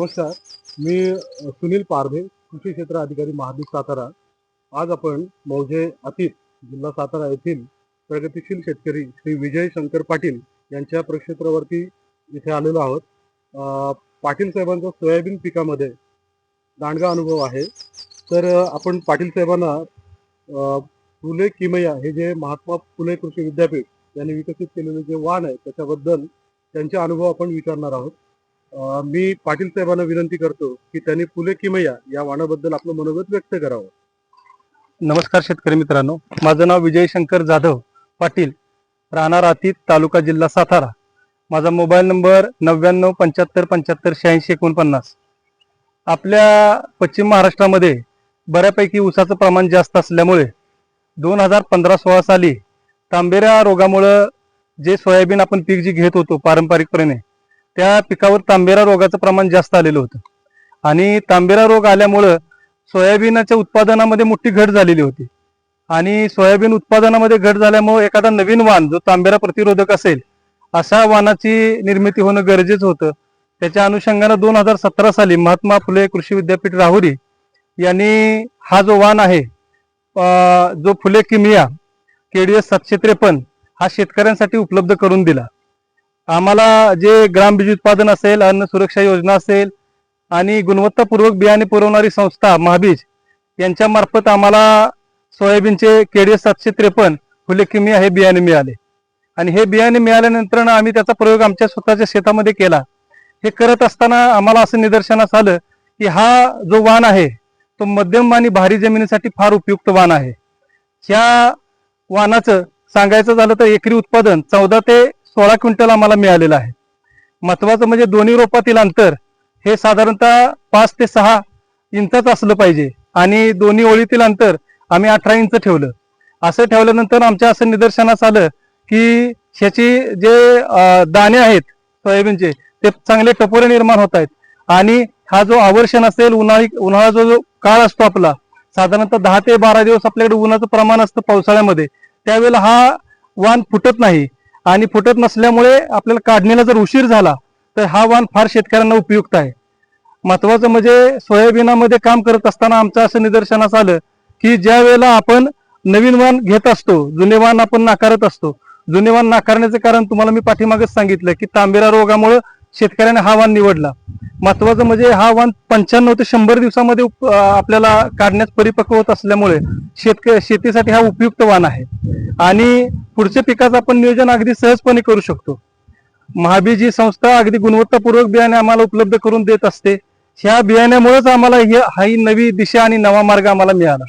नमस्कार. मी सुनील पारधे कृषी क्षेत्र अधिकारी महादीप सातारा. आज आपण मौजे अतीत जिल्हा सातारा येथील प्रगतिशील शेतकरी श्री विजय शंकर पाटील यांच्या प्रक्षेत्रावरती इथे आलेलो आहोत. पाटील साहेबांचा सोयाबीन पिकामध्ये दांडगा अनुभव आहे. तर आपण पाटील साहेबांना फुले किमया हे जे महात्मा फुले कृषी विद्यापीठ यांनी विकसित केलेले जे वाण आहे त्याच्याबद्दल त्यांचे अनुभव आपण विचारणार आहोत. मी पाटील साहेबांना विनंती करतो की त्यांनी फुले किमया या वाणाबद्दल आपलं मनोगत व्यक्त करावं. नमस्कार शेतकरी मित्रांनो. माझं नाव विजय शंकर जाधव पाटील राहणार अतीत तालुका जिल्हा सातारा. माझा मोबाईल नंबर नव्याण्णव पंच्याहत्तर पंच्याहत्तर शहाऐंशी एकोणपन्नास. आपल्या पश्चिम महाराष्ट्रामध्ये बऱ्यापैकी ऊसाचं प्रमाण जास्त असल्यामुळे दोन हजार पंधरा सोळा साली तांबेऱ्या रोगामुळं जे सोयाबीन आपण पीक जी घेत होतो पारंपरिकपणे त्या पिकावर तांबेरा रोगाचं प्रमाण जास्त आलेलं होतं. आणि तांबेरा रोग आल्यामुळं सोयाबीनच्या उत्पादनामध्ये मोठी घट झालेली होती. आणि सोयाबीन उत्पादनामध्ये घट झाल्यामुळे एखादा नवीन वाण जो तांबेरा प्रतिरोधक असेल अशा वाणाची निर्मिती होणं गरजेचं होतं. त्याच्या अनुषंगानं दोन हजार सतरा साली महात्मा फुले कृषी विद्यापीठ राहुरी यांनी हा जो वाण आहे जो फुले किमिया केडीएस सातशे त्रेपन्न हा शेतकऱ्यांसाठी उपलब्ध करून दिला. आम्हाला जे ग्रामबीज उत्पादन असेल अन्न सुरक्षा योजना असेल आणि गुणवत्तापूर्वक बियाणे पुरवणारी संस्था महाबीज यांच्या मार्फत आम्हाला सोयाबीनचे केडी सातशे त्रेपन्न फुले किमिया हे बियाणे मिळाले. आणि हे बियाणे मिळाल्यानंतर आम्ही त्याचा प्रयोग आमच्या स्वतःच्या शेतामध्ये केला. हे करत असताना आम्हाला असं निदर्शनास आलं की हा जो वाण आहे तो मध्यम आणि भारी जमिनीसाठी फार उपयुक्त वाण आहे. ह्या वाणाचं सांगायचं झालं तर एकरी उत्पादन चौदा ते सोळा क्विंटल आम्हाला मिळालेलं आहे. महत्वाचं म्हणजे दोन्ही रोपातील अंतर हे साधारणतः पाच ते सहा इंचच असलं पाहिजे. आणि दोन्ही ओळीतील अंतर आम्ही अठरा इंच ठेवलं. असं ठेवल्यानंतर आमच्या असं निदर्शनास आलं की ह्याची जे दाणे आहेत सोयाबीनचे ते चांगले टपोरे निर्माण होत आहेत. आणि हा जो आवर्षण असेल उन्हाळी उन्हाळा जो जो काळ असतो आपला साधारणतः दहा ते बारा दिवस आपल्याकडे उन्हाचं प्रमाण असतं पावसाळ्यामध्ये. त्यावेळेला हा वाण फुटत नाही. आणि फुटत नसल्यामुळे आपल्याला काढणीला जर उशीर झाला तर हा वाण फार शेतकऱ्यांना उपयुक्त आहे. महत्वाचं म्हणजे सोयाबीनामध्ये काम करत असताना आमचं असं निदर्शनास आलं की ज्या वेळेला आपण नवीन वाण घेत असतो जुने वाण आपण नाकारत असतो. जुने वाण नाकारण्याचं कारण तुम्हाला मी पाठीमागच सांगितलं की तांबेरा रोगामुळे शेतकऱ्याने हा वाण निवडला. महत्वाचं म्हणजे हा वाण पंच्याण्णव ते शंभर दिवसामध्ये आपल्याला काढण्यास परिपक्व होत असल्यामुळे शेतक शेतीसाठी हा उपयुक्त वाण आहे. आणि पुढच्या पिकाचं आपण नियोजन अगदी सहजपणे करू शकतो. महाबीज ही संस्था अगदी गुणवत्तापूर्वक बियाणे आम्हाला उपलब्ध करून देत असते. ह्या बियाण्यामुळेच आम्हाला हा ही नवी दिशा आणि नवा मार्ग आम्हाला मिळाला.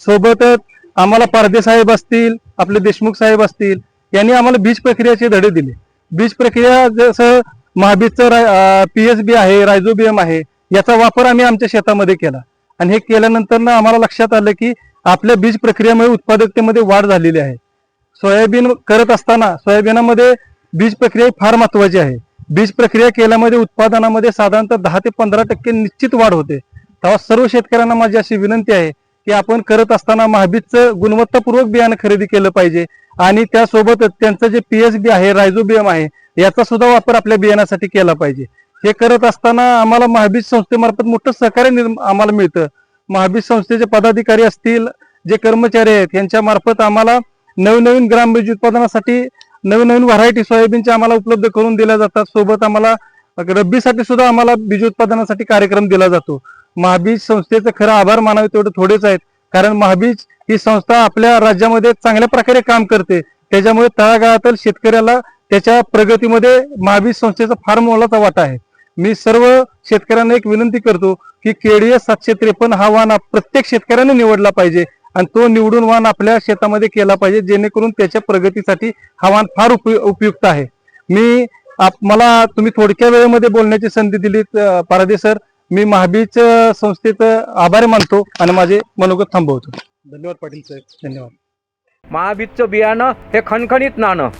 सोबतच आम्हाला पारदे साहेब असतील आपले देशमुख साहेब असतील यांनी आम्हाला बीज प्रक्रियाचे धडे दिले. बीज प्रक्रिया जसं महाबीजचं पीएसबी आहे रायझोबियम आहे याचा वापर आम्ही आमच्या शेतामध्ये केला. आणि हे केल्यानंतर ना आम्हाला लक्षात आलं की आपल्या बीज प्रक्रियेमुळे उत्पादकतेमध्ये वाढ झालेली आहे. सोयाबीन करत असताना सोयाबीनामध्ये बीज प्रक्रिया फार महत्वाची आहे. बीज प्रक्रिया केल्यामध्ये उत्पादनामध्ये साधारणतः दहा ते पंधरा टक्के निश्चित वाढ होते. तेव्हा सर्व शेतकऱ्यांना माझी अशी विनंती आहे की आपण करत असताना महाबीजचं गुणवत्तापूर्वक बियाणं खरेदी केलं पाहिजे. आणि त्यासोबतच त्यांचं जे पीएसबी आहे रायझोबियम आहे याचा सुद्धा वापर आपल्या बियाण्यासाठी केला पाहिजे. हे करत असताना आम्हाला महाबीज संस्थेमार्फत मोठं सहकार्य आम्हाला मिळतं. महाबीज संस्थेचे पदाधिकारी असतील जे कर्मचारी आहेत यांच्या मार्फत आम्हाला नवनवीन ग्रामबीज उत्पादनासाठी नवनवीन व्हरायटी सोयाबीनच्या आम्हाला उपलब्ध करून दिल्या जातात. सोबत आम्हाला रब्बीसाठी सुद्धा आम्हाला बीज उत्पादनासाठी कार्यक्रम दिला जातो. महाबीज संस्थेचं खरं आभार मानावे तेवढे थोडेच आहेत. कारण महाबीज ही संस्था आपल्या राज्यामध्ये चांगल्या प्रकारे काम करते. त्याच्यामुळे तळागाळातील शेतकऱ्याला त्याच्या प्रगतीमध्ये महाबीज संस्थेचा फार मोलाचा वाटा आहे. मी सर्व शेतकऱ्यांना एक विनंती करतो की केडीएस सातशे त्रेपन्न हा वाण प्रत्येक शेतकऱ्याने निवडला पाहिजे आणि तो निवडून वाण आपल्या शेतामध्ये केला पाहिजे जेणेकरून त्याच्या प्रगतीसाठी हा वाण फार उपयुक्त आहे. मी आप- मला तुम्ही थोडक्या वेळेमध्ये बोलण्याची संधी दिली पारादे सर. मी महाबीज संस्थेचं आभारी मानतो आणि माझे मनोगत थांबवतो. धन्यवाद पाटील साहेब. धन्यवाद. महाबीजचं बियाणं हे खणखणीत नाणं.